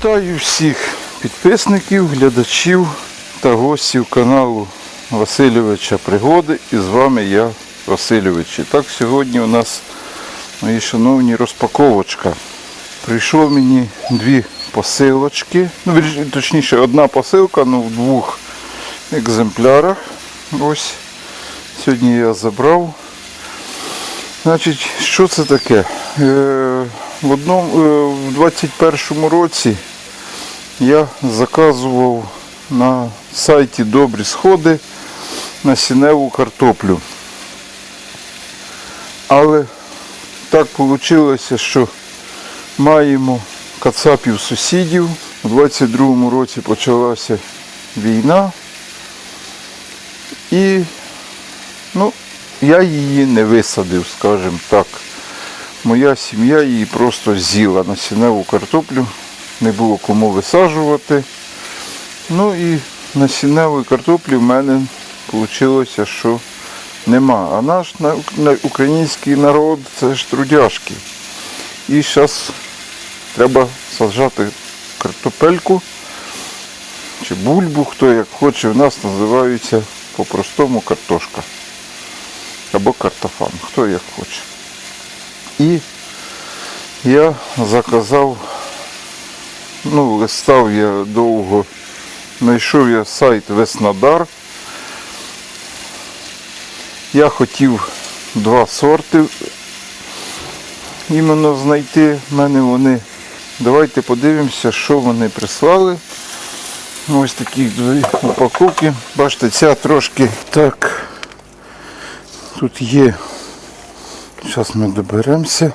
Вітаю всіх підписників, глядачів та гостів каналу Васильовича Пригоди. І з вами я, Васильович. І так сьогодні у нас, мої шановні, розпаковочка. Прийшло мені дві посилочки. Ну, точніше, одна посилка, ну в двох екземплярах. Ось. Сьогодні я забрав. Значить, що це таке? Е, в одному, е, в 21-му році я заказував на сайті Добрі Сходи насінневу картоплю. Але так вийшло, що маємо кацапів сусідів. У 22-му році почалася війна. І ну, я її не висадив, скажімо так. Моя сім'я її просто з'їла насінневу картоплю, не було кому висаджувати. Ну і насінневої картоплі в мене вийшло, що нема. А наш на- на- український народ це ж трудяшки. І зараз треба саджати картопельку чи бульбу, хто як хоче, в нас називаються по-простому картошка. Або картофан, хто як хоче. І я заказав, ну, листав я довго, знайшов я сайт Веснодар. Я хотів два сорти іменно знайти. В мене вони. Давайте подивимося, що вони прислали. Ось такі дві упаковки. Бачите, ця трошки так. Тут є. Зараз ми доберемося.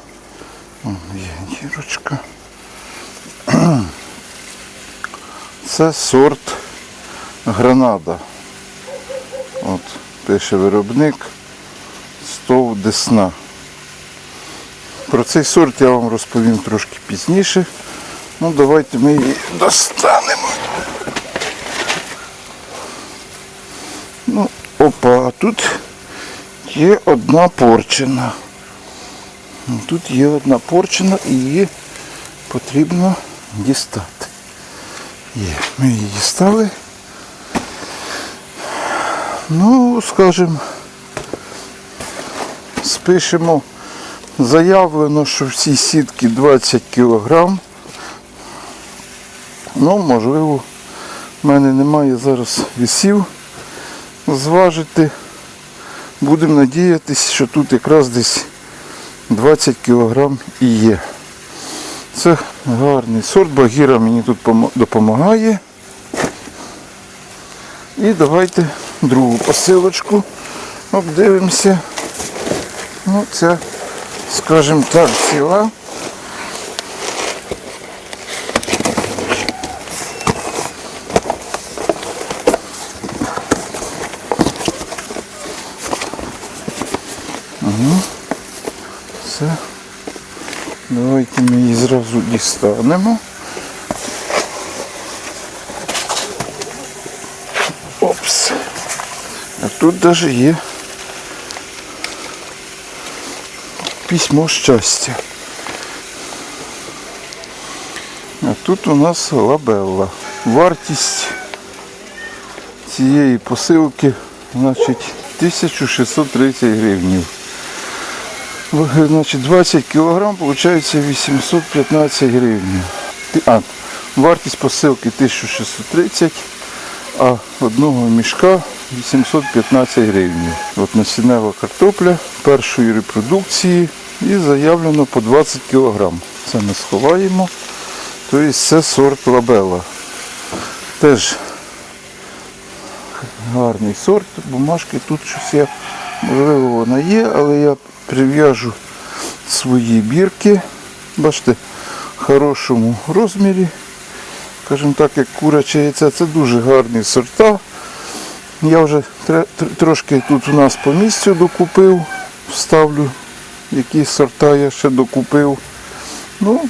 Вон є дірочка. Це сорт гранада. От, пише виробник стов Десна. Про цей сорт я вам розповім трошки пізніше. Ну давайте ми її достанемо. Ну, опа, а тут є одна порчена. Тут є одна порчена і її потрібно дістати. Є, ми її дістали. Ну, скажімо, спишемо, заявлено, що всі сітки 20 кг. Ну, можливо, в мене немає зараз вісів зважити. Будемо надіятися, що тут якраз десь 20 кг і є. Це гарний сорт, Багіра мені тут допомагає. І давайте другу посилочку обдивимося. Ну, ця, скажімо так, ціла. Все. Давайте ми її зразу дістанемо. Опс. А тут навіть є письмо щастя. А тут у нас лабелла. Вартість цієї посилки значить 1630 гривнів. Значить, 20 кг виходить 815 гривень. А, вартість посилки 1630, а одного мішка 815 гривень. От насіннева картопля першої репродукції і заявлено по 20 кг. Це ми сховаємо. Тобто це сорт лабела. Теж гарний сорт. Бумажки тут щось є. Можливо, вона є, але я прив'яжу свої бірки. Бачите, в хорошому розмірі. Скажімо так, як куряче яйце, це дуже гарні сорта. Я вже трошки тут у нас по місцю докупив, вставлю, які сорта я ще докупив. Ну,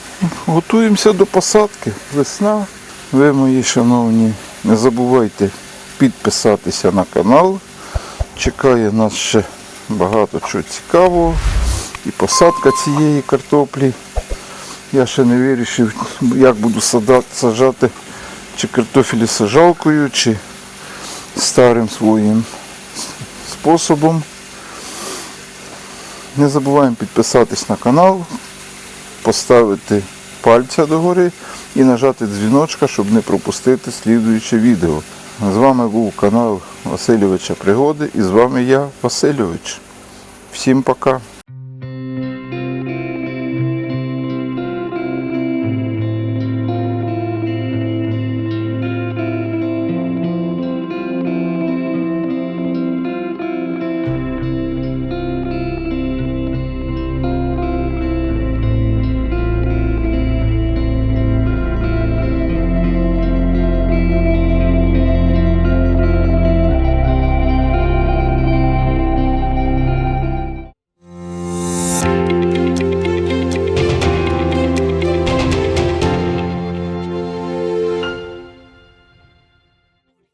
готуємося до посадки. Весна. Ви, мої шановні, не забувайте підписатися на канал. Чекає нас ще багато чого цікавого. І посадка цієї картоплі. Я ще не вирішив, як буду саджати, чи картофелі сажалкою, чи старим своїм способом. Не забуваємо підписатись на канал, поставити пальця догори і нажати дзвіночка, щоб не пропустити слідуюче відео. З вами був канал Васильовича Пригоди і з вами я, Васильович. Всім пока!